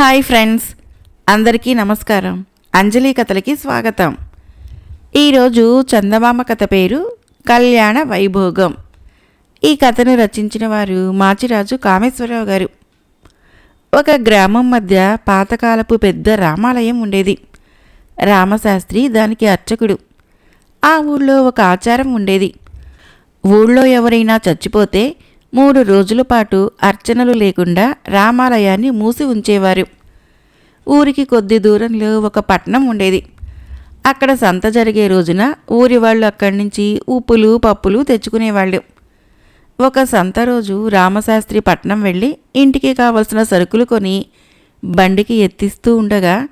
Hi friends అందరికీ నమస్కారం. అంజలి కథలకి స్వాగతం. ఈరోజు చందమామ కథ పేరు కళ్యాణ వైభోగం. ఈ కథను రచించిన వారు మాచిరాజు కామేశ్వరరావు గారు. ఒక గ్రామం మధ్య పాతకాలపు పెద్ద రామాలయం ఉండేది. రామశాస్త్రి దానికి అర్చకుడు. ఆ ఊళ్ళో ఒక ఆచారం ఉండేది. ఊళ్ళో ఎవరైనా చచ్చిపోతే మూడు రోజుల పాటు అర్చనలు లేకుండా రామాలయాన్ని మూసి ఉంచేవారు. ఊరికి కొద్ది దూరంలో ఒక పట్నం ఉండేది. అక్కడ సంత జరిగే రోజున ఊరి వాళ్ళు అక్కడి నుంచి ఉప్పులు పప్పులు తెచ్చుకునేవాళ్ళు. ఒక సంత రోజు రామశాస్త్రి పట్నం వెళ్ళి ఇంటికి కావలసిన సరుకులు కొని బండికి ఎత్తిస్తూ ఉండగా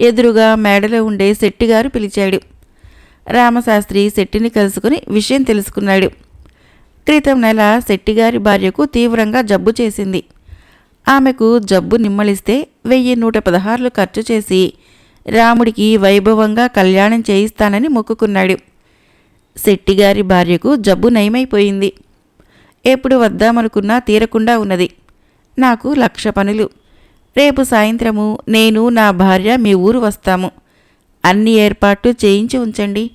ఎదురుగా మేడలో ఉండే శెట్టిగారు పిలిచాడు. రామశాస్త్రి శెట్టిని కలుసుకుని విషయం తెలుసుకున్నాడు. క్రితం నెల శెట్టిగారి భార్యకు తీవ్రంగా జబ్బు చేసింది. ఆమెకు జబ్బు నిమ్మలిస్తే వెయ్యి నూట పదహారులు ఖర్చు చేసి రాముడికి వైభవంగా కళ్యాణం చేయిస్తానని మొక్కుకున్నాడు. శెట్టిగారి భార్యకు జబ్బు నయమైపోయింది. ఎప్పుడు వద్దామనుకున్నా తీరకుండా ఉన్నది. నాకు లక్ష పనులు. రేపు సాయంత్రము నేను నా భార్య మీ ఊరు వస్తాము. అన్ని ఏర్పాట్లు చేయించి ఉంచండి.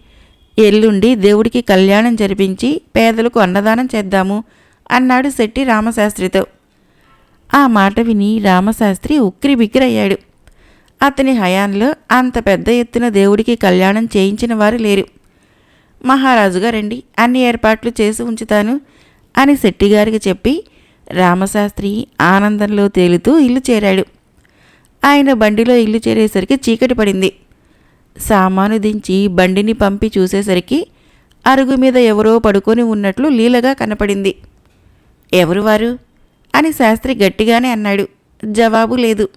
ఎల్లుండి దేవుడికి కళ్యాణం జరిపించి పేదలకు అన్నదానం చేద్దాము అన్నాడు శెట్టి రామశాస్త్రితో. ఆ మాట విని రామశాస్త్రి ఉక్కిరి బిక్కిరయ్యాడు అతని హయాంలో అంత పెద్ద ఎత్తున దేవుడికి కళ్యాణం చేయించిన వారు లేరు. మహారాజుగా రండి అన్ని ఏర్పాట్లు చేసి ఉంచుతాను అని శెట్టిగారికి చెప్పి రామశాస్త్రి ఆనందంలో తేలుతూ ఇల్లు చేరాడు. ఆయన బండిలో ఇల్లు చేరేసరికి చీకటి పడింది. సామాను దించి బండిని పంపి చూసేసరికి అరుగు మీద ఎవరో పడుకొని ఉన్నట్లు లీలగా కనపడింది. ఎవరు వారు? అని శాస్త్రి గట్టిగానే అన్నాడు. జవాబు లేదు.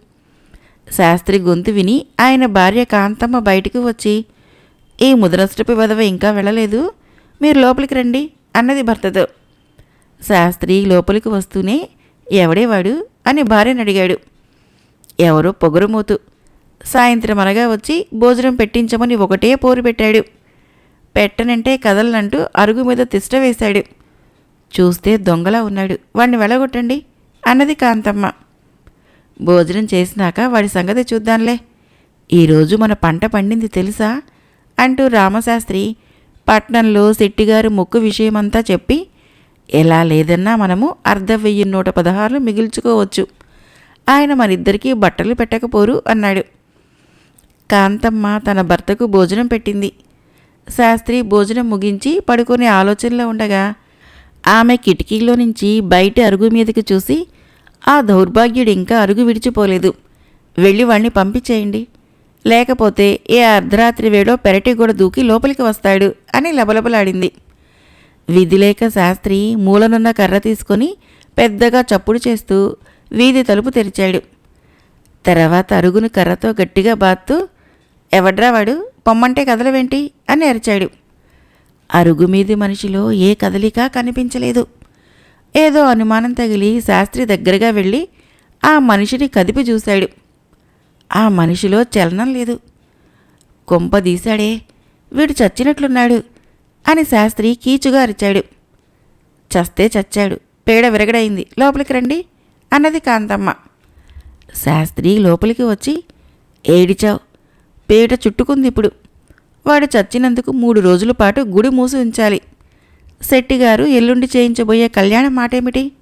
శాస్త్రి గొంతు విని ఆయన భార్య కాంతమ్మ బయటికి వచ్చి ఈ ముదనష్టపి వదవ ఇంకా వెళ్ళలేదు. మీరు లోపలికి రండి అన్నది భర్తతో. శాస్త్రి లోపలికి వస్తూనే ఎవడేవాడు అని భార్యను అడిగాడు. ఎవరో పొగరుమోతు. సాయంత్రం అనగా వచ్చి భోజనం పెట్టించమని ఒకటే పోరు పెట్టాడు. పెట్టనంటే కదలనంటూ అరుగు మీద తిష్ట వేశాడు. చూస్తే దొంగలా ఉన్నాడు. వాణ్ణి వెళ్ళగొట్టండి అన్నది కాంతమ్మ. భోజనం చేసినాక వాడి సంగతి చూద్దాంలే. ఈరోజు మన పంట పండింది తెలుసా? అంటూ రామశాస్త్రి పట్నంలో శెట్టిగారు ముక్కు విషయమంతా చెప్పి ఎలా లేదన్నా మనము అర్ధ వెయ్యి నూట పదహారులు మిగిల్చుకోవచ్చు. ఆయన మనిద్దరికీ బట్టలు పెట్టకపోరు అన్నాడు. కాంతమ్మ తన భర్తకు భోజనం పెట్టింది. శాస్త్రి భోజనం ముగించి పడుకునే ఆలోచనలో ఉండగా ఆమె కిటికీలో నుంచి బయట అరుగు మీదకి చూసి ఆ దౌర్భాగ్యుడు ఇంకా అరుగు విడిచిపోలేదు. వెళ్ళి వాణ్ణి పంపించేయండి. లేకపోతే ఏ అర్ధరాత్రి వేడో పెరటి కూడా దూకి లోపలికి వస్తాడు అని లబలబలాడింది. విధిలేక శాస్త్రి మూలనున్న కర్ర తీసుకొని పెద్దగా చప్పుడు చేస్తూ వీధి తలుపు తెరిచాడు. తర్వాత అరుగును కర్రతో గట్టిగా బాత్తూ ఎవడ్రా వాడు? పొమ్మంటే కదలవేంటి? అని అరిచాడు. అరుగు మీది మనిషిలో ఏ కదలిక కనిపించలేదు. ఏదో అనుమానం తగిలి శాస్త్రి దగ్గరగా వెళ్ళి ఆ మనిషిని కదిపి చూశాడు. ఆ మనిషిలో చలనం లేదు. కొంపదీశాడే వీడు చచ్చినట్లున్నాడు అని శాస్త్రి కీచుగా అరిచాడు. చస్తే చచ్చాడు. పేడ విరగడైంది. లోపలికి రండి అన్నది కాంతమ్మ. శాస్త్రి లోపలికి వచ్చి ఏడిచావు? పేట చుట్టుకుంది ఇప్పుడు. వాడు చచ్చినందుకు మూడు రోజుల పాటు గుడి మూసి ఉంచాలి. శెట్టిగారు ఎల్లుండి చేయించబోయే కళ్యాణ మాటేమిటి?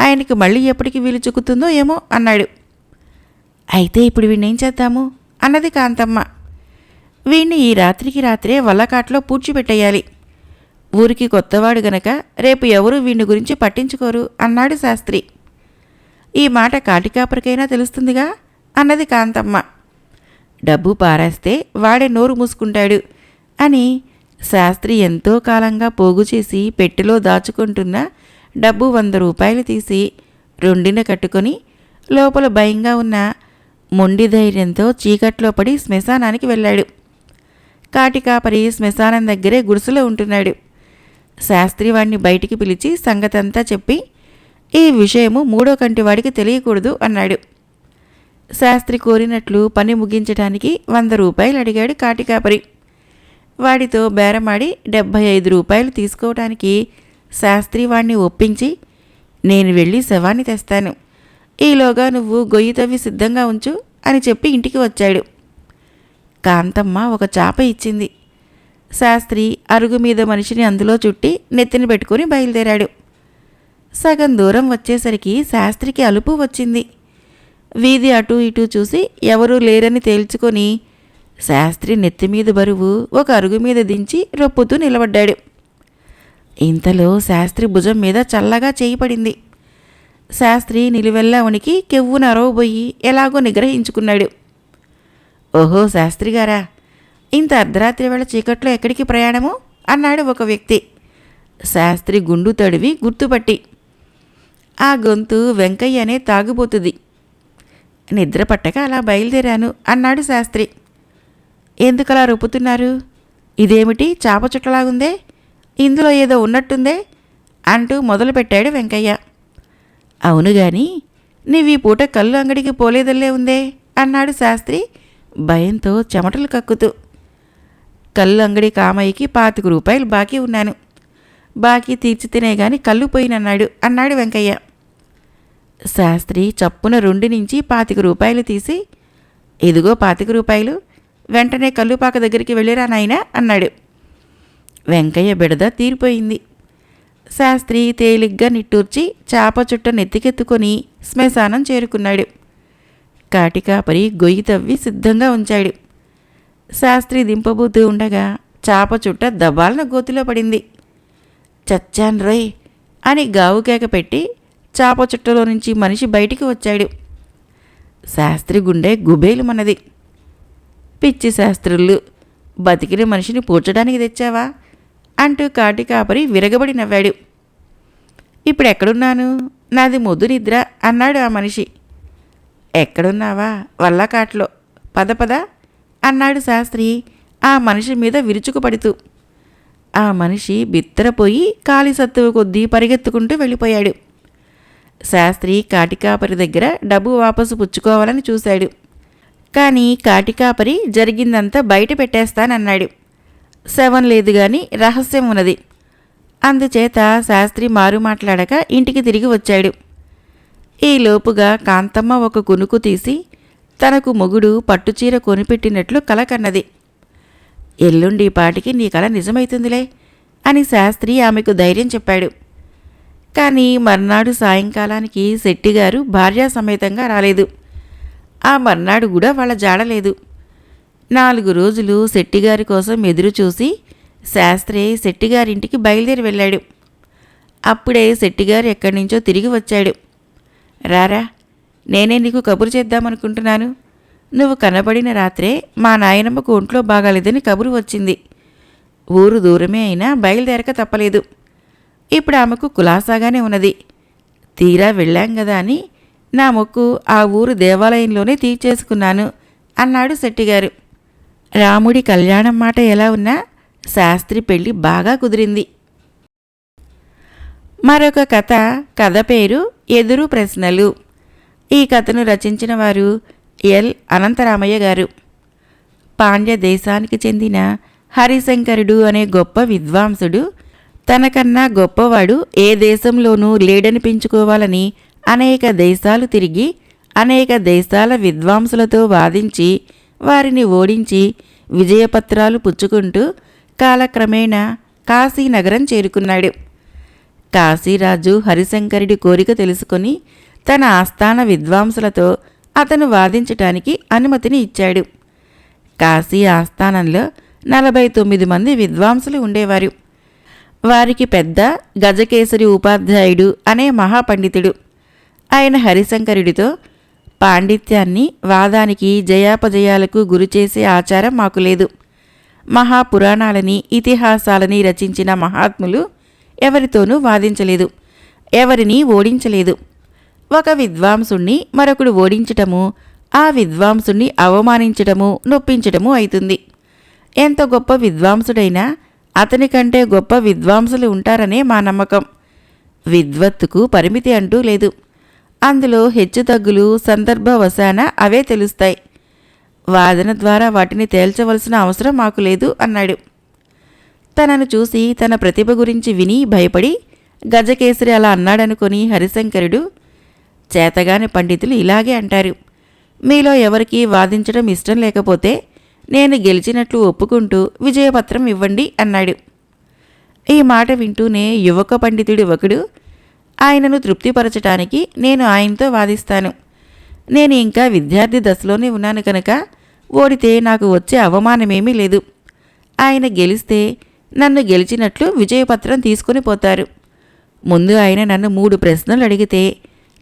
ఆయనకి మళ్ళీ ఎప్పటికి వీలు చిక్కుతుందో ఏమో అన్నాడు. అయితే ఇప్పుడు వీణ్ణేం చేద్దాము? అన్నది కాంతమ్మ. వీణ్ణి ఈ రాత్రికి రాత్రే వల్లకాట్లో పూడ్చిపెట్టేయాలి. ఊరికి కొత్తవాడు గనక రేపు ఎవరు వీణ్ణి గురించి పట్టించుకోరు అన్నాడు శాస్త్రి. ఈ మాట కాటికాపరికైనా తెలుస్తుందిగా? అన్నది కాంతమ్మ. డబ్బు పారేస్తే వాడే నోరు మూసుకుంటాడు అని శాస్త్రి ఎంతో కాలంగా పోగు చేసి పెట్టెలో దాచుకుంటున్న డబ్బు వంద రూపాయలు తీసి రెండిన కట్టుకొని లోపల భయంగా ఉన్న మొండి ధైర్యంతో చీకట్లో పడి శ్మశానానికి వెళ్ళాడు. కాటికాపరి శ్మశానం దగ్గరే గుడిసెలో ఉంటున్నాడు. శాస్త్రి వాడిని బయటికి పిలిచి సంగతంతా చెప్పి ఈ విషయము మూడో కంటి వాడికి తెలియకూడదు అన్నాడు. శాస్త్రి కోరినట్లు పని ముగించటానికి వంద రూపాయలు అడిగాడు కాటికాపరి. వాడితో బేరమాడి డెబ్భై ఐదు రూపాయలు తీసుకోవటానికి శాస్త్రి వాణ్ణి ఒప్పించి నేను వెళ్ళి శవాన్ని తెస్తాను. ఈలోగా నువ్వు గొయ్యి తవ్వి సిద్ధంగా ఉంచు అని చెప్పి ఇంటికి వచ్చాడు. కాంతమ్మ ఒక చాప ఇచ్చింది. శాస్త్రి అరుగు మీద మనిషిని అందులో చుట్టి నెత్తిని పెట్టుకుని బయలుదేరాడు. సగం దూరం వచ్చేసరికి శాస్త్రికి అలుపు వచ్చింది. వీధి అటూ ఇటూ చూసి ఎవరూ లేరని తేల్చుకొని శాస్త్రి నెత్తిమీద బరువు ఒక అరుగు మీద దించి రొప్పుతూ నిలబడ్డాడు. ఇంతలో శాస్త్రి భుజం మీద చల్లగా చేయి పడింది. శాస్త్రి నిలువెల్లా ఉనికి కెవ్వున అరవబోయి ఎలాగో నిగ్రహించుకున్నాడు. ఓహో శాస్త్రి గారా ఇంత అర్ధరాత్రి వేళ చీకట్లో ఎక్కడికి ప్రయాణము? అన్నాడు ఒక వ్యక్తి. శాస్త్రి గుండు తడివి గుర్తుపట్టి ఆ గొంతు వెంకయ్య అనే తాగుబోతుంది. నిద్ర పట్టక అలా బయలుదేరాను అన్నాడు శాస్త్రి. ఎందుకలా రొప్పుతున్నారు? ఇదేమిటి చాప చుట్టలాగుందే? ఇందులో ఏదో ఉన్నట్టుందే? అంటూ మొదలుపెట్టాడు వెంకయ్య. అవును గాని ఈ పూట కళ్ళు అంగడికి పోలేదల్లే ఉందే? అన్నాడు శాస్త్రి భయంతో చెమటలు కక్కుతూ. కళ్ళు అంగడి కామయ్యకి పాతిక రూపాయలు బాకీ ఉన్నాను. బాకీ తీర్చితేనే గాని కళ్ళు పోయినన్నాడు అన్నాడు వెంకయ్య. శాస్త్రి చప్పున రెండు నుంచి పాతిక రూపాయలు తీసి ఇదిగో పాతిక రూపాయలు వెంటనే కల్లుపాక దగ్గరికి వెళ్ళిరా నాయనా అన్నాడు. వెంకయ్య బిడద తీరిపోయింది. శాస్త్రి తేలిగ్గా నిట్టూర్చి చేప చుట్ట నెత్తికెత్తుకొని శ్మశానం చేరుకున్నాడు. కాటికాపరి గొయ్యి తవ్వి సిద్ధంగా ఉంచాడు. శాస్త్రి దింపబోతూ ఉండగా చేప చుట్ట దబాలన గోతిలో పడింది. చచ్చాన్ రోయ్ అని గావుకేక పెట్టి చాప చుట్టలో నుంచి మనిషి బయటికి వచ్చాడు. శాస్త్రి గుండె గుబేలుమన్నది. పిచ్చి శాస్త్రులు బతికిన మనిషిని పూడ్చడానికి తెచ్చావా? అంటూ కాటి కాపరి విరగబడి నవ్వాడు. ఇప్పుడు ఎక్కడున్నాను నాది ముద్దు నిద్ర అన్నాడు ఆ మనిషి. ఎక్కడున్నావా? వల్లకాట్లో పద పద అన్నాడు శాస్త్రి ఆ మనిషి మీద విరుచుకుపడుతూ. ఆ మనిషి బిత్తరపోయి కాలి సత్తువు కొద్దీ పరిగెత్తుకుంటూ వెళ్ళిపోయాడు. శాస్త్రి కాటికాపరి దగ్గర డబ్బు వాపసు పుచ్చుకోవాలని చూశాడు. కానీ కాటికాపరి జరిగిందంతా బయట పెట్టేస్తానన్నాడు. శవం లేదు గాని రహస్యం ఉన్నది. అందుచేత శాస్త్రి మారు మాట్లాడక ఇంటికి తిరిగి వచ్చాడు. ఈ లోపుగా కాంతమ్మ ఒక కునుకు తీసి తనకు మొగుడు పట్టుచీర కొనిపెట్టినట్లు కల కన్నది. ఎల్లుండి పాటికి నీ కల నిజమైతుందిలే అని శాస్త్రి ఆమెకు ధైర్యం చెప్పాడు. కానీ మర్నాడు సాయంకాలానికి శెట్టిగారు భార్యా సమేతంగా రాలేదు. ఆ మర్నాడు కూడా వాళ్ళ జాడలేదు నాలుగు రోజులు శెట్టిగారి కోసం ఎదురు చూసి శాస్త్రి శెట్టిగారింటికి బయలుదేరి వెళ్ళాడు. అప్పుడే శెట్టిగారు ఎక్కడి నుంచో తిరిగి వచ్చాడు. రారా నేనే నీకు కబురు చేద్దామనుకుంటున్నాను. నువ్వు కనబడిన రాత్రే మా నాయనమ్మకు ఒంట్లో బాగాలేదని కబురు వచ్చింది. ఊరు దూరమే అయినా బయలుదేరక తప్పలేదు. ఇప్పుడు ఆమెకు కులాసాగానే ఉన్నది. తీరా వెళ్ళాం కదా అని నా మొక్కు ఆ ఊరు దేవాలయంలోనే తీర్చేసుకున్నాను అన్నాడు శెట్టిగారు. రాముడి కళ్యాణం మాట ఎలా ఉన్నా శాస్త్రి పెళ్ళి బాగా కుదిరింది. మరొక కథ కథ పేరు ఎదురు ప్రశ్నలు. ఈ కథను రచించిన వారు ఎల్. అనంతరామయ్య గారు. పాండ్య దేశానికి చెందిన హరిశంకరుడు అనే గొప్ప విద్వాంసుడు తనకన్నా గొప్పవాడు ఏ దేశంలోనూ లేడనిపించుకోవాలని అనేక దేశాలు తిరిగి అనేక దేశాల విద్వాంసులతో వాదించి వారిని ఓడించి విజయపత్రాలు పుచ్చుకుంటూ కాలక్రమేణా కాశీనగరం చేరుకున్నాడు. కాశీరాజు హరిశంకరుడి కోరిక తెలుసుకొని తన ఆస్థాన విద్వాంసులతో అతను వాదించటానికి అనుమతిని ఇచ్చాడు. కాశీ ఆస్థానంలో నలభై తొమ్మిది మంది విద్వాంసులు ఉండేవారు. వారికి పెద్ద గజకేసరి ఉపాధ్యాయుడు అనే మహాపండితుడు. ఆయన హరిశంకరుడితో పాండిత్యాన్ని వాదానికి జయాపజయాలకు గురిచేసే ఆచారం మాకు లేదు. మహాపురాణాలని ఇతిహాసాలని రచించిన మహాత్ములు ఎవరితోనూ వాదించలేదు. ఎవరిని ఓడించలేదు. ఒక విద్వాంసుణ్ణి మరొకడు ఓడించటము ఆ విద్వాంసుణ్ణి అవమానించటము నొప్పించటము అవుతుంది ఎంత గొప్ప విద్వాంసుడైనా అతని కంటే గొప్ప విద్వాంసులు ఉంటారనే మా నమ్మకం. విద్వత్తుకు పరిమితి అంటూ లేదు. అందులో హెచ్చుతగ్గులు సందర్భవశాన అవే తెలుస్తాయి. వాదన ద్వారా వాటిని తేల్చవలసిన అవసరం మాకు లేదు అన్నాడు. తనను చూసి తన ప్రతిభ గురించి విని భయపడి గజకేసరి అలా అన్నాడనుకొని హరిశంకరుడు చేతగాని పండితులు ఇలాగే అంటారు. మీలో ఎవరికీ వాదించడం ఇష్టం లేకపోతే నేను గెలిచినట్లు ఒప్పుకుంటూ విజయపత్రం ఇవ్వండి అన్నాడు. ఈ మాట వింటూనే యువక పండితుడు ఒకడు ఆయనను తృప్తిపరచటానికి నేను ఆయనతో వాదిస్తాను. నేను ఇంకా విద్యార్థి దశలోనే ఉన్నాను కనుక ఓడితే నాకు వచ్చే అవమానమేమీ లేదు. ఆయన గెలిస్తే నన్ను గెలిచినట్లు విజయపత్రం తీసుకుని పోతారు. ముందు ఆయన నన్ను మూడు ప్రశ్నలు అడిగితే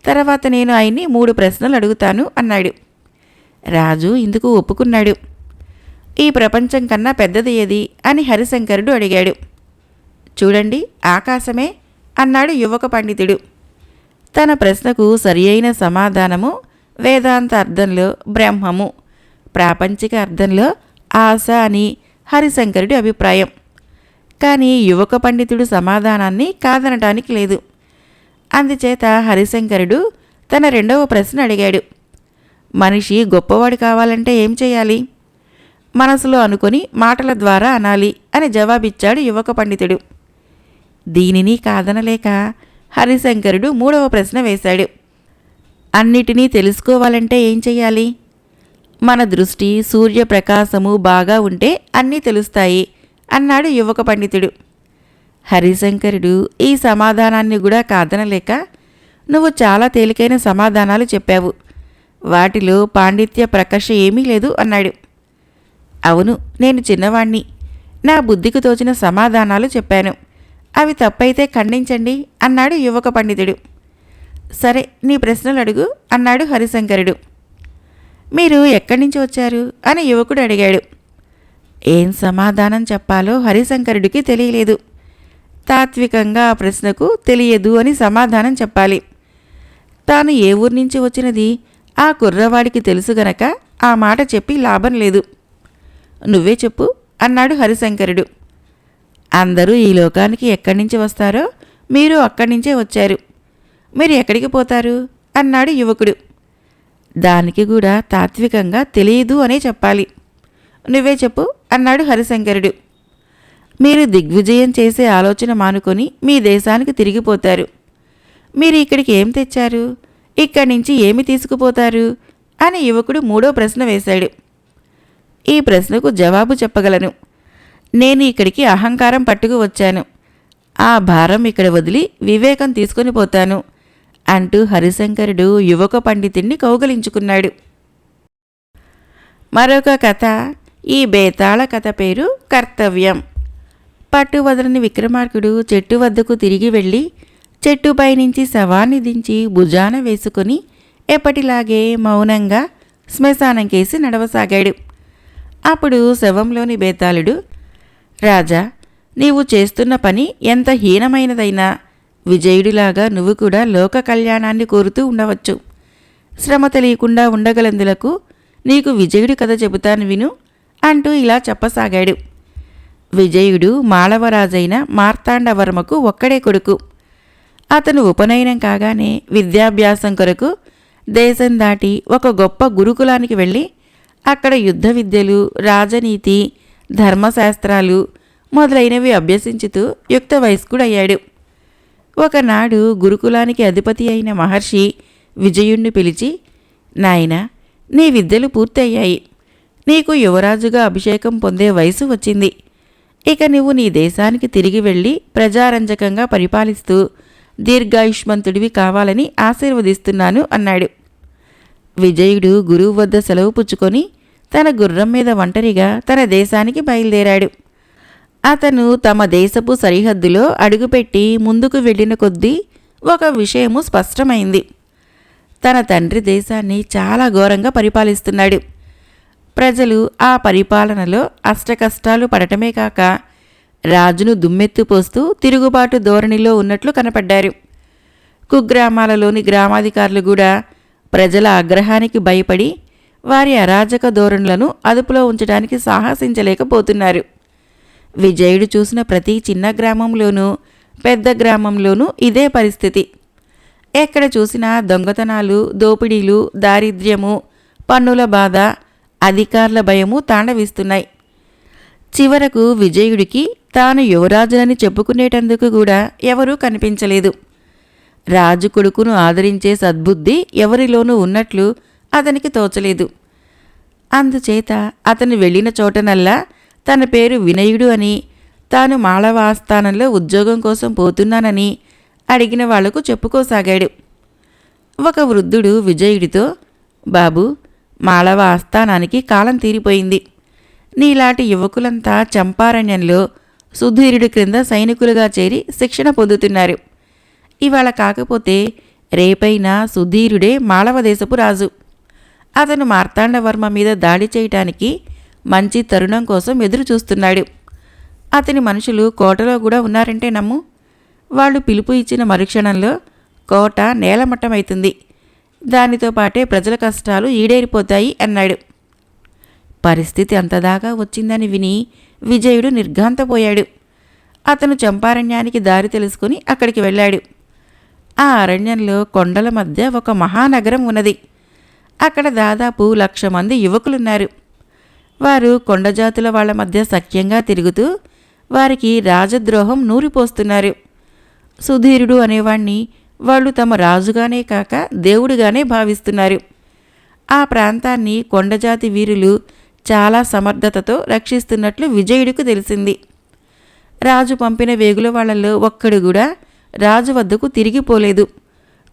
తర్వాత నేను ఆయన్ని మూడు ప్రశ్నలు అడుగుతాను అన్నాడు. రాజు ఇందుకు ఒప్పుకున్నాడు. ఈ ప్రపంచం కన్నా పెద్దది ఏది? అని హరిశంకరుడు అడిగాడు. చూడండి ఆకాశమే అన్నాడు యువక పండితుడు. తన ప్రశ్నకు సరియైన సమాధానము వేదాంత అర్థంలో బ్రహ్మము ప్రాపంచిక అర్థంలో ఆశ అని హరిశంకరుడి అభిప్రాయం. కానీ యువక పండితుడు సమాధానాన్ని కాదనటానికి లేదు. అందుచేత హరిశంకరుడు తన రెండవ ప్రశ్న అడిగాడు. మనిషి గొప్పవాడు కావాలంటే ఏం చేయాలి? మనసులో అనుకొని మాటల ద్వారా అనాలి అని జవాబిచ్చాడు యువక పండితుడు. దీనిని కాదనలేక హరిశంకరుడు మూడవ ప్రశ్న వేశాడు. అన్నిటినీ తెలుసుకోవాలంటే ఏం చెయ్యాలి? మన దృష్టి సూర్యప్రకాశము బాగా ఉంటే అన్నీ తెలుస్తాయి అన్నాడు యువక పండితుడు. హరిశంకరుడు ఈ సమాధానాన్ని కూడా కాదనలేక నువ్వు చాలా తేలికైన సమాధానాలు చెప్పావు. వాటిలో పాండిత్య ప్రకర్ష ఏమీ లేదు అన్నాడు. అవును నేను చిన్నవాణ్ణి. నా బుద్ధికి తోచిన సమాధానాలు చెప్పాను. అవి తప్పైతే ఖండించండి అన్నాడు యువక పండితుడు. సరే నీ ప్రశ్నలు అడుగు అన్నాడు హరిశంకరుడు. మీరు ఎక్కడి నుంచి వచ్చారు? అని యువకుడు అడిగాడు. ఏం సమాధానం చెప్పాలో హరిశంకరుడికి తెలియలేదు. తాత్వికంగా ఆ ప్రశ్నకు తెలియదు అని సమాధానం చెప్పాలి. తాను ఏ ఊరి నుంచి వచ్చినది? ఆ కుర్రవాడికి తెలుసు గనక ఆ మాట చెప్పి లాభం లేదు. నువ్వే చెప్పు అన్నాడు హరిశంకరుడు. అందరూ ఈ లోకానికి ఎక్కడి నుంచి వస్తారో మీరు అక్కడి నుంచే వచ్చారు. మీరు ఎక్కడికి పోతారు? అన్నాడు యువకుడు. దానికి కూడా తాత్వికంగా తెలియదు అనే చెప్పాలి. నువ్వే చెప్పు అన్నాడు హరిశంకరుడు. మీరు దిగ్విజయం చేసే ఆలోచన మానుకొని మీ దేశానికి తిరిగిపోతారు మీరు ఇక్కడికి ఏం తెచ్చారు? ఇక్కడి నుంచి ఏమి తీసుకుపోతారు? అని యువకుడు మూడో ప్రశ్న వేశాడు. ఈ ప్రశ్నకు జవాబు చెప్పగలను. నేను ఇక్కడికి అహంకారం పట్టుకు వచ్చాను. ఆ భారం ఇక్కడ వదిలి వివేకం తీసుకొని పోతాను అంటూ హరిశంకరుడు యువక పండితుణ్ణి కౌగలించుకున్నాడు. మరొక కథ ఈ బేతాళ కథ పేరు కర్తవ్యం. పట్టు వదలని విక్రమార్కుడు చెట్టు వద్దకు తిరిగి వెళ్ళి చెట్టుపై నుంచి శవాన్ని దించి భుజాన వేసుకుని ఎప్పటిలాగే మౌనంగా శ్మశానం కేసి నడవసాగాడు. అప్పుడు శవంలోని బేతాళుడు రాజా నీవు చేస్తున్న పని ఎంత హీనమైనదైనా విజయుడిలాగా నువ్వు కూడా లోక కళ్యాణాన్ని కోరుతూ ఉండవచ్చు. శ్రమ తెలియకుండా ఉండగలందులకు నీకు విజయుడి కథ చెబుతాను విను అంటూ ఇలా చెప్పసాగాడు. విజయుడు మాళవరాజైన మార్తాండవర్మకు ఒక్కడే కొడుకు. అతను ఉపనయనం కాగానే విద్యాభ్యాసం కొరకు దేశం దాటి ఒక గొప్ప గురుకులానికి వెళ్ళి అక్కడ యుద్ధ విద్యలు రాజనీతి ధర్మశాస్త్రాలు మొదలైనవి అభ్యసించుతూ యుక్త వయస్కుడయ్యాడు. ఒకనాడు గురుకులానికి అధిపతి అయిన మహర్షి విజయుణ్ణి పిలిచి నాయన నీ విద్యలు పూర్తయ్యాయి. నీకు యువరాజుగా అభిషేకం పొందే వయసు వచ్చింది. ఇక నువ్వు నీ దేశానికి తిరిగి వెళ్ళి ప్రజారంజకంగా పరిపాలిస్తూ దీర్ఘాయుష్మంతుడివి కావాలని ఆశీర్వదిస్తున్నాను అన్నాడు. విజయుడు గురువు వద్ద సెలవు పుచ్చుకొని తన గుర్రం మీద ఒంటరిగా తన దేశానికి బయలుదేరాడు. అతను తమ దేశపు సరిహద్దులో అడుగుపెట్టి ముందుకు వెళ్ళిన కొద్దీ ఒక విషయము స్పష్టమైంది. తన తండ్రి దేశాన్ని చాలా ఘోరంగా పరిపాలిస్తున్నాడు. ప్రజలు ఆ పరిపాలనలో అష్టకష్టాలు పడటమే కాక రాజును దుమ్మెత్తిపోస్తూ తిరుగుబాటు ధోరణిలో ఉన్నట్లు కనపడ్డారు. కుగ్రామాలలోని గ్రామాధికారులు కూడా ప్రజల ఆగ్రహానికి భయపడి వారి అరాజక ధోరణులను అదుపులో ఉంచడానికి సాహసించలేకపోతున్నారు. విజయుడు చూసిన ప్రతి చిన్న గ్రామంలోనూ పెద్ద గ్రామంలోనూ ఇదే పరిస్థితి. ఎక్కడ చూసినా దొంగతనాలు దోపిడీలు దారిద్ర్యము పన్నుల బాధ అధికారుల భయము తాండవిస్తున్నాయి. చివరకు విజయుడికి తాను యువరాజునని చెప్పుకునేటందుకు కూడా ఎవరూ కనిపించలేదు. రాజు కొడుకును ఆదరించే సద్బుద్ధి ఎవరిలోనూ ఉన్నట్లు అతనికి తోచలేదు. అందుచేత అతను వెళ్ళిన చోటనల్లా తన పేరు వినయుడు అని తాను మాళవ ఆస్థానంలో ఉద్యోగం కోసం పోతున్నానని అడిగిన వాళ్ళకు చెప్పుకోసాగాడు. ఒక వృద్ధుడు విజయుడితో బాబు మాళవ ఆస్థానానికి కాలం తీరిపోయింది. నీలాంటి యువకులంతా చంపారణ్యంలో సుధీరుడి క్రింద సైనికులుగా చేరి శిక్షణ పొందుతున్నారు. ఇవాళ కాకపోతే రేపైనా సుధీరుడే మాళవదేశపు రాజు. అతను మార్తాండవర్మ మీద దాడి చేయటానికి మంచి తరుణం కోసం ఎదురు చూస్తున్నాడు అతని మనుషులు కోటలో కూడా ఉన్నారంటే నమ్ము. వాళ్ళు పిలుపు ఇచ్చిన మరుక్షణంలో కోట నేలమట్టమవుతుంది దానితో పాటే ప్రజల కష్టాలు ఈడేరిపోతాయి అన్నాడు. పరిస్థితి అంతదాకా వచ్చిందని విని విజయుడు నిర్ఘాంతపోయాడు. అతను చంపారణ్యానికి దారి తెలుసుకుని అక్కడికి వెళ్ళాడు. ఆ అరణ్యంలో కొండల మధ్య ఒక మహానగరం ఉన్నది. అక్కడ దాదాపు లక్ష మంది యువకులున్నారు. వారు కొండజాతుల వాళ్ళ మధ్య సఖ్యంగా తిరుగుతూ వారికి రాజద్రోహం నూరిపోస్తున్నారు సుధీరుడు అనేవాణ్ణి వాళ్ళు తమ రాజుగానే కాక దేవుడిగానే భావిస్తున్నారు. ఆ ప్రాంతాన్ని కొండజాతి వీరులు చాలా సమర్థతతో రక్షిస్తున్నట్లు విజయుడికి తెలిసింది. రాజు పంపిన వేగుల వాళ్ళల్లో ఒక్కడు కూడా రాజు వద్దకు తిరిగిపోలేదు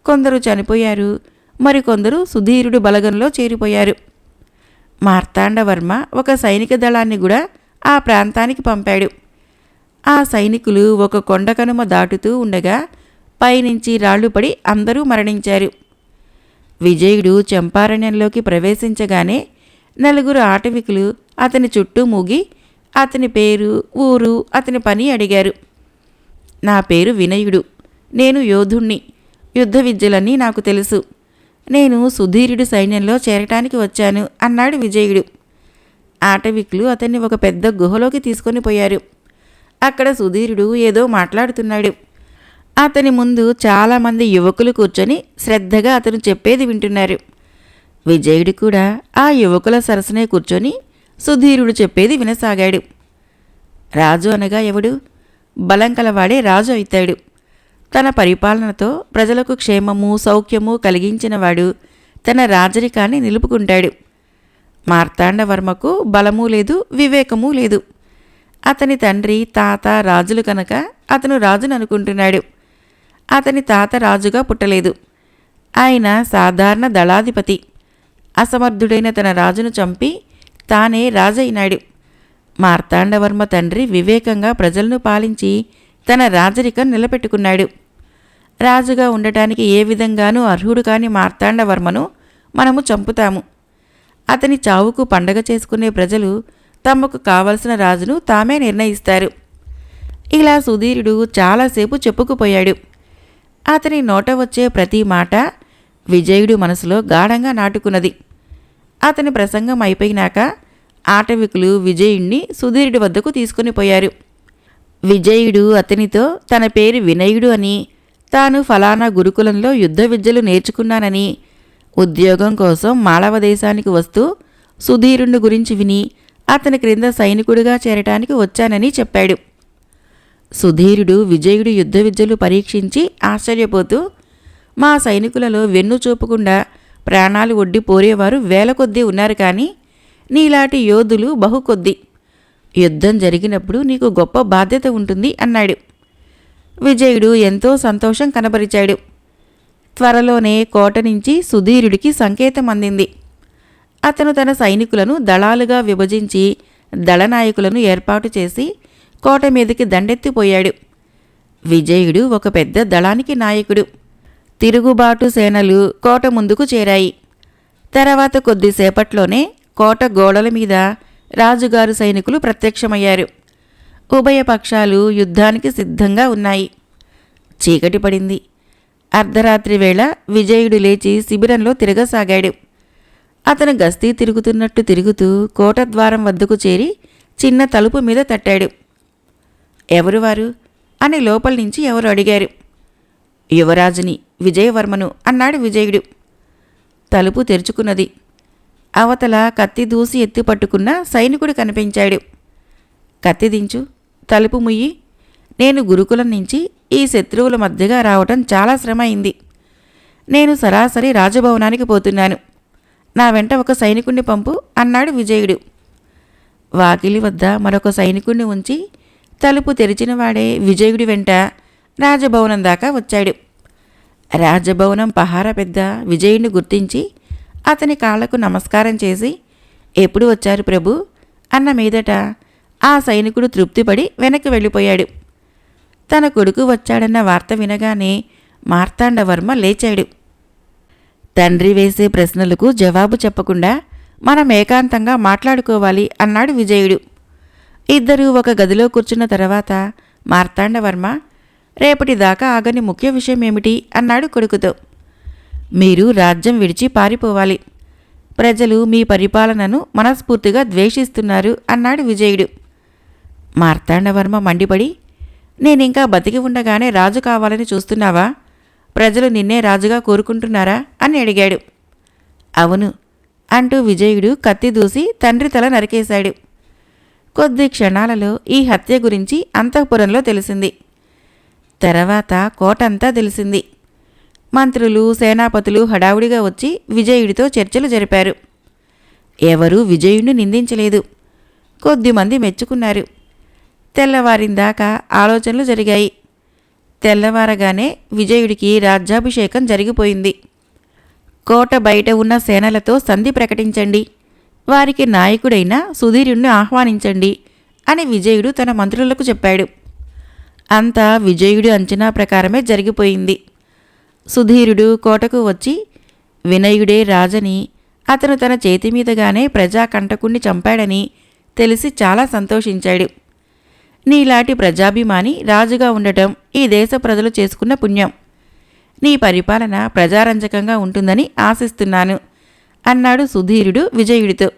కొందరు చనిపోయారు. మరికొందరు సుధీరుడు బలగంలో చేరిపోయారు. మార్తాండవర్మ ఒక సైనిక దళాన్ని కూడా ఆ ప్రాంతానికి పంపాడు. ఆ సైనికులు ఒక కొండకనుమ దాటుతూ ఉండగా పైనుంచి రాళ్ళు పడి అందరూ మరణించారు. విజయుడు చంపారణ్యంలోకి ప్రవేశించగానే నలుగురు ఆటవికులు అతని చుట్టూ మూగి అతని పేరు ఊరు అతని పని అడిగారు. నా పేరు వినయుడు. నేను యోధుణ్ణి. యుద్ధ విద్యలన్నీ నాకు తెలుసు. నేను సుధీరుడి సైన్యంలో చేరటానికి వచ్చాను అన్నాడు విజయుడు. ఆటవికులు అతన్ని ఒక పెద్ద గుహలోకి తీసుకొని పోయారు. అక్కడ సుధీరుడు ఏదో మాట్లాడుతున్నాడు. అతని ముందు చాలామంది యువకులు కూర్చొని శ్రద్ధగా అతను చెప్పేది వింటున్నారు. విజయుడు కూడా ఆ యువకుల సరసనే కూర్చొని సుధీరుడు చెప్పేది వినసాగాడు. రాజు అనగా ఎవడు? బలం కలవాడే రాజు అవుతాడు. తన పరిపాలనతో ప్రజలకు క్షేమము సౌఖ్యము కలిగించినవాడు తన రాజరికాన్ని నిలుపుకుంటాడు. మార్తాండవర్మకు బలము లేదు వివేకము లేదు. అతని తండ్రి తాత రాజులు కనుక అతను రాజును అనుకుంటున్నాడు. అతని తాత రాజుగా పుట్టలేదు. ఆయన సాధారణ దళాధిపతి. అసమర్థుడైన తన రాజును చంపి తానే రాజైనాడు. మార్తాండవర్మ తండ్రి వివేకంగా ప్రజలను పాలించి తన రాజరికం నిలబెట్టుకున్నాడు. రాజుగా ఉండటానికి ఏ విధంగానూ అర్హుడు కాని మార్తాండవర్మను మనము చంపుతాము. అతని చావుకు పండగ చేసుకునే ప్రజలు తమకు కావలసిన రాజును తామే నిర్ణయిస్తారు. ఇలా సుధీరుడు చాలాసేపు చెప్పుకుపోయాడు. అతని నోట వచ్చే ప్రతి మాట విజయుడు మనసులో గాఢంగా నాటుకున్నది. అతని ప్రసంగం అయిపోయినాక ఆటవికులు విజయుణ్ణి సుధీరుడి వద్దకు తీసుకుని పోయారు. విజయుడు అతనితో తన పేరు వినయుడు అని తాను ఫలానా గురుకులంలో యుద్ధ విద్యలు నేర్చుకున్నానని ఉద్యోగం కోసం మాళవ దేశానికి వస్తూ సుధీరుణ్ణి గురించి విని అతని క్రింద సైనికుడిగా చేరటానికి వచ్చానని చెప్పాడు. సుధీరుడు విజయుడు యుద్ధ విద్యలు పరీక్షించి ఆశ్చర్యపోతూ మా సైనికులలో వెన్ను చూపకుండా ప్రాణాలు ఒడ్డి పోరేవారు వేల కొద్దీ ఉన్నారు కానీ నీలాంటి యోధులు బహుకొద్ది. యుద్ధం జరిగినప్పుడు నీకు గొప్ప బాధ్యత ఉంటుంది అన్నాడు. విజయుడు ఎంతో సంతోషం కనబరిచాడు త్వరలోనే కోట నుంచి సుధీరుడికి సంకేతం అందింది. అతను తన సైనికులను దళాలుగా విభజించి దళనాయకులను ఏర్పాటు చేసి కోట మీదకి దండెత్తిపోయాడు. విజయుడు ఒక పెద్ద దళానికి నాయకుడు. తిరుగుబాటు సేనలు కోట ముందుకు చేరాయి. తర్వాత కొద్దిసేపట్లోనే కోట గోడల మీద రాజుగారు సైనికులు ప్రత్యక్షమయ్యారు. ఉభయ పక్షాలు యుద్ధానికి సిద్ధంగా ఉన్నాయి. చీకటి పడింది. అర్ధరాత్రి వేళ విజయుడు లేచి శిబిరంలో తిరగసాగాడు. అతను గస్తీ తిరుగుతున్నట్టు తిరుగుతూ కోట ద్వారం వద్దకు చేరి చిన్న తలుపు మీద తట్టాడు. ఎవరు వారు? అని లోపల నుంచి ఎవరు అడిగారు. యువరాజుని విజయవర్మను అన్నాడు విజయుడు. తలుపు తెరుచుకున్నది అవతల కత్తి దూసి ఎత్తి పట్టుకున్న సైనికుడు కనిపించాడు. కత్తి దించు తలుపు ముయ్యి. నేను గురుకులం నుంచి ఈ శత్రువుల మధ్యగా రావటం చాలా శ్రమ అయింది నేను సరాసరి రాజభవనానికి పోతున్నాను. నా వెంట ఒక సైనికుణ్ణి పంపు అన్నాడు విజయుడు. వాకిలి వద్ద మరొక సైనికుణ్ణి ఉంచి తలుపు తెరిచిన వాడే విజయుడి వెంట రాజభవనం దాకా వచ్చాడు. రాజభవనం పహార పెద్ద విజయుడిని గుర్తించి అతని కాళ్ళకు నమస్కారం చేసి ఎప్పుడు వచ్చారు ప్రభు? అన్న మీదట ఆ సైనికుడు తృప్తిపడి వెనక్కి వెళ్ళిపోయాడు. తన కొడుకు వచ్చాడన్న వార్త వినగానే మార్తాండవర్మ లేచాడు. తండ్రి వేసే ప్రశ్నలకు జవాబు చెప్పకుండా మనం ఏకాంతంగా మాట్లాడుకోవాలి అన్నాడు విజయుడు. ఇద్దరూ ఒక గదిలో కూర్చున్న తర్వాత మార్తాండవర్మ రేపటి దాకా ఆగని ముఖ్య విషయం ఏమిటి? అన్నాడు కొడుకుతో. మీరు రాజ్యం విడిచి పారిపోవాలి. ప్రజలు మీ పరిపాలనను మనస్ఫూర్తిగా ద్వేషిస్తున్నారు అన్నాడు విజయుడు. మార్తాండవర్మ మండిపడి నేనింకా బతికి ఉండగానే రాజు కావాలని చూస్తున్నావా? ప్రజలు నిన్నే రాజుగా కోరుకుంటున్నారా? అని అడిగాడు. అవును అంటూ విజయుడు కత్తి దూసి తండ్రి తల నరికేశాడు. కొద్ది క్షణాలలో ఈ హత్య గురించి అంతఃపురంలో తెలిసింది. తర్వాత కోటంతా తెలిసింది. మంత్రులు సేనాపతులు హడావుడిగా వచ్చి విజయుడితో చర్చలు జరిపారు. ఎవరూ విజయుడిని నిందించలేదు. కొద్దిమంది మెచ్చుకున్నారు. తెల్లవారిందాకా ఆలోచనలు జరిగాయి. తెల్లవారగానే విజయుడికి రాజ్యాభిషేకం జరిగిపోయింది. కోట బయట ఉన్న సేనలతో సంధి ప్రకటించండి. వారికి నాయకుడైన సుధీరుణ్ణి ఆహ్వానించండి అని విజయుడు తన మంత్రులకు చెప్పాడు. అంతా విజయుడి అంచనా ప్రకారమే జరిగిపోయింది. సుధీరుడు కోటకు వచ్చి వినయుడే రాజని అతను తన చేతి మీదగానే ప్రజాకంటకుణ్ణి చంపాడని తెలిసి చాలా సంతోషించాడు. నీలాంటి ప్రజాభిమాని రాజుగా ఉండటం ఈ దేశ ప్రజలు చేసుకున్న పుణ్యం. నీ పరిపాలన ప్రజారంజకంగా ఉంటుందని ఆశిస్తున్నాను అన్నాడు సుధీరుడు విజయుడితో.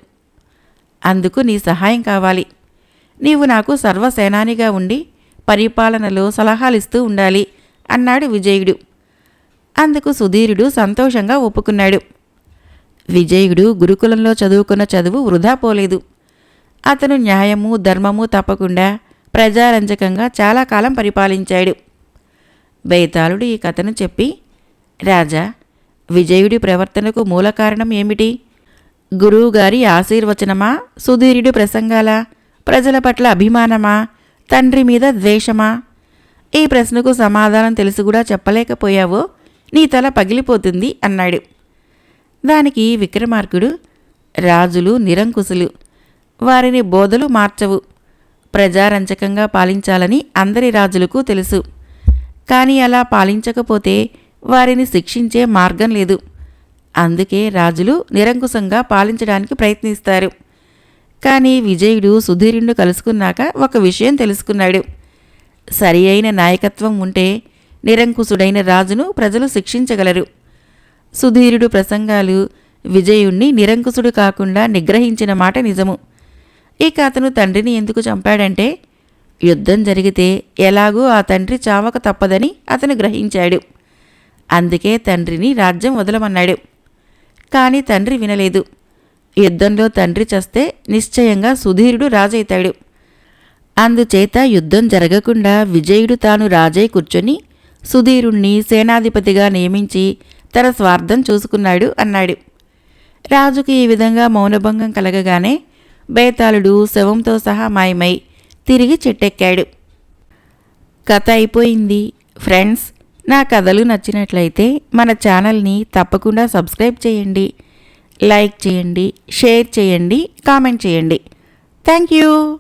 అందుకు నీ సహాయం కావాలి. నీవు నాకు సర్వసేనానిగా ఉండి పరిపాలనలో సలహాలిస్తూ ఉండాలి అన్నాడు విజయుడు. అందుకు సుధీరుడు సంతోషంగా ఒప్పుకున్నాడు. విజయుడు గురుకులంలో చదువుకున్న చదువు వృధా పోలేదు. అతను న్యాయము ధర్మము తప్పకుండా ప్రజారంజకంగా చాలా కాలం పరిపాలించాడు. బైతాళుడు ఈ కథను చెప్పి రాజా విజయుడి ప్రవర్తనకు మూల కారణం ఏమిటి? గురువుగారి ఆశీర్వచనమా? సుధీరుడి ప్రసంగాల? ప్రజల పట్ల అభిమానమా? తండ్రి మీద ద్వేషమా? ఈ ప్రశ్నకు సమాధానం తెలిసి కూడా చెప్పలేకపోయావో నీ తల పగిలిపోతుంది అన్నాడు. దానికి విక్రమార్కుడు రాజులు నిరంకుశులు వారిని బోధలు మార్చవు ప్రజారంచకంగా పాలించాలని అందరి రాజులకు తెలుసు. కానీ అలా పాలించకపోతే వారిని శిక్షించే మార్గం లేదు. అందుకే రాజులు నిరంకుశంగా పాలించడానికి ప్రయత్నిస్తారు. కానీ విజయుడు సుధీరుణ్ణి కలుసుకున్నాక ఒక విషయం తెలుసుకున్నాడు. సరి అయిన నాయకత్వం ఉంటే నిరంకుశుడైన రాజును ప్రజలు శిక్షించగలరు. సుధీరుడు ప్రసంగాలు విజయుణ్ణి నిరంకుశుడు కాకుండా నిగ్రహించిన మాట నిజము. ఇక అతను తండ్రిని ఎందుకు చంపాడంటే యుద్ధం జరిగితే ఎలాగూ ఆ తండ్రి చావక తప్పదని అతను గ్రహించాడు. అందుకే తండ్రిని రాజ్యం వదలమన్నాడు. కానీ తండ్రి వినలేదు. యుద్ధంలో తండ్రి చస్తే నిశ్చయంగా సుధీరుడు రాజైతాడు. అందుచేత యుద్ధం జరగకుండా విజయుడు తాను రాజై కూర్చొని సుధీరుణ్ణి సేనాధిపతిగా నియమించి తన స్వార్థం చూసుకున్నాడు అన్నాడు. రాజుకి ఈ విధంగా మౌనభంగం కలగగానే బేతాళుడు శవంతో సహా మాయమై తిరిగి చెట్టెక్కాడు. కథ అయిపోయింది. ఫ్రెండ్స్ నా కథలు నచ్చినట్లయితే మన ఛానల్ని తప్పకుండా సబ్స్క్రైబ్ చేయండి. లైక్ చేయండి షేర్ చేయండి కామెంట్ చేయండి. Thank you!